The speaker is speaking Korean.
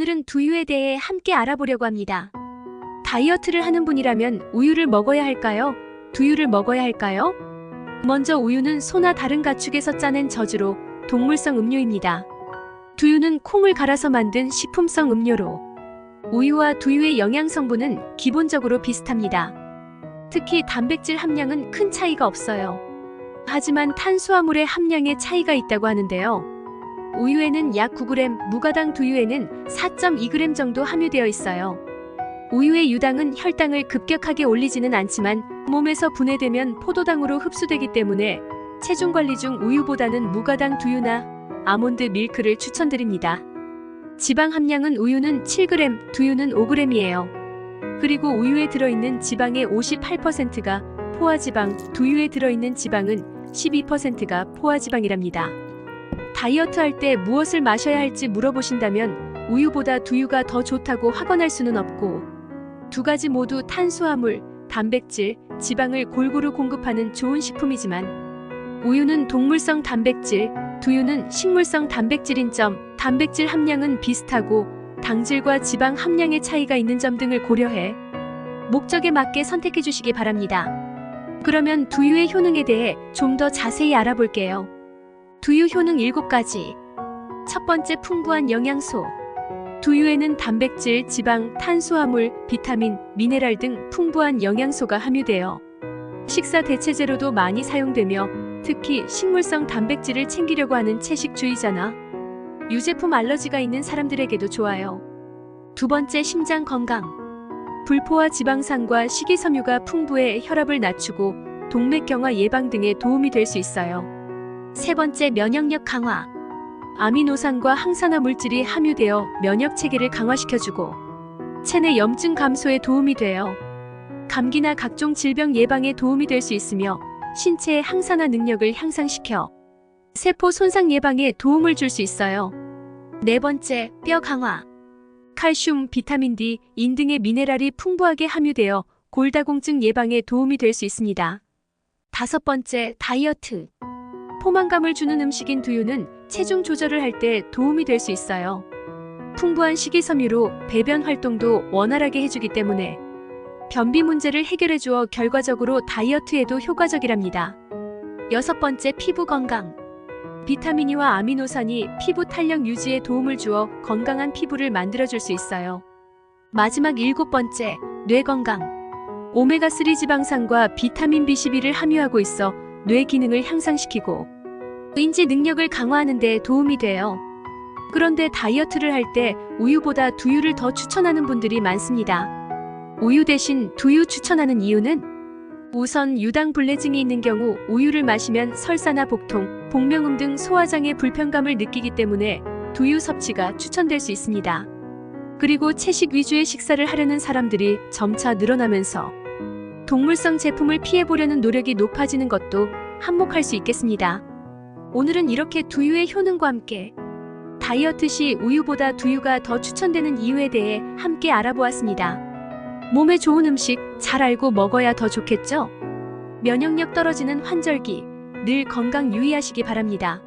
오늘은 두유에 대해 함께 알아보려고 합니다. 다이어트를 하는 분이라면 우유를 먹어야 할까요? 두유를 먹어야 할까요? 먼저 우유는 소나 다른 가축에서 짜낸 저주로 동물성 음료입니다. 두유는 콩을 갈아서 만든 식품성 음료로 우유와 두유의 영양 성분은 기본적으로 비슷합니다. 특히 단백질 함량은 큰 차이가 없어요. 하지만 탄수화물의 함량에 차이가 있다고 하는데요. 우유에는 약 9g, 무가당 두유에는 4.2g 정도 함유되어 있어요. 우유의 유당은 혈당을 급격하게 올리지는 않지만 몸에서 분해되면 포도당으로 흡수되기 때문에 체중 관리 중 우유보다는 무가당 두유나 아몬드 밀크를 추천드립니다. 지방 함량은 우유는 7g, 두유는 5g이에요. 그리고 우유에 들어있는 지방의 58%가 포화지방, 두유에 들어있는 지방은 12%가 포화지방이랍니다. 다이어트 할 때 무엇을 마셔야 할지 물어보신다면 우유보다 두유가 더 좋다고 확언할 수는 없고 두 가지 모두 탄수화물, 단백질, 지방을 골고루 공급하는 좋은 식품이지만 우유는 동물성 단백질, 두유는 식물성 단백질인 점, 단백질 함량은 비슷하고 당질과 지방 함량의 차이가 있는 점 등을 고려해 목적에 맞게 선택해 주시기 바랍니다. 그러면 두유의 효능에 대해 좀 더 자세히 알아볼게요. 두유 효능 7가지. 첫 번째 풍부한 영양소. 두유에는 단백질, 지방, 탄수화물, 비타민, 미네랄 등 풍부한 영양소가 함유되어 식사 대체제로도 많이 사용되며 특히 식물성 단백질을 챙기려고 하는 채식주의자나 유제품 알러지가 있는 사람들에게도 좋아요. 두 번째 심장 건강. 불포화 지방산과 식이섬유가 풍부해 혈압을 낮추고 동맥경화 예방 등에 도움이 될 수 있어요. 세 번째 면역력 강화. 아미노산과 항산화 물질이 함유되어 면역 체계를 강화시켜주고 체내 염증 감소에 도움이 돼요. 감기나 각종 질병 예방에 도움이 될 수 있으며 신체의 항산화 능력을 향상시켜 세포 손상 예방에 도움을 줄 수 있어요. 네 번째, 뼈 강화. 칼슘, 비타민 D, 인 등의 미네랄이 풍부하게 함유되어 골다공증 예방에 도움이 될 수 있습니다. 다섯 번째, 다이어트. 포만감을 주는 음식인 두유는 체중 조절을 할 때 도움이 될 수 있어요. 풍부한 식이섬유로 배변 활동도 원활하게 해주기 때문에 변비 문제를 해결해 주어 결과적으로 다이어트에도 효과적이랍니다. 여섯 번째, 피부 건강. 비타민이와 아미노산이 피부 탄력 유지에 도움을 주어 건강한 피부를 만들어 줄 수 있어요. 마지막 일곱 번째, 뇌 건강. 오메가3 지방산과 비타민 B12를 함유하고 있어 뇌 기능을 향상시키고 인지 능력을 강화하는 데 도움이 돼요. 그런데 다이어트를 할 때 우유보다 두유를 더 추천하는 분들이 많습니다. 우유 대신 두유 추천하는 이유는 우선 유당 불내증이 있는 경우 우유를 마시면 설사나 복통, 복명음 등 소화장애 불편감을 느끼기 때문에 두유 섭취가 추천될 수 있습니다. 그리고 채식 위주의 식사를 하려는 사람들이 점차 늘어나면서 동물성 제품을 피해보려는 노력이 높아지는 것도 한몫할 수 있겠습니다. 오늘은 이렇게 두유의 효능과 함께 다이어트 시 우유보다 두유가 더 추천되는 이유에 대해 함께 알아보았습니다. 몸에 좋은 음식 잘 알고 먹어야 더 좋겠죠? 면역력 떨어지는 환절기 늘 건강 유의하시기 바랍니다.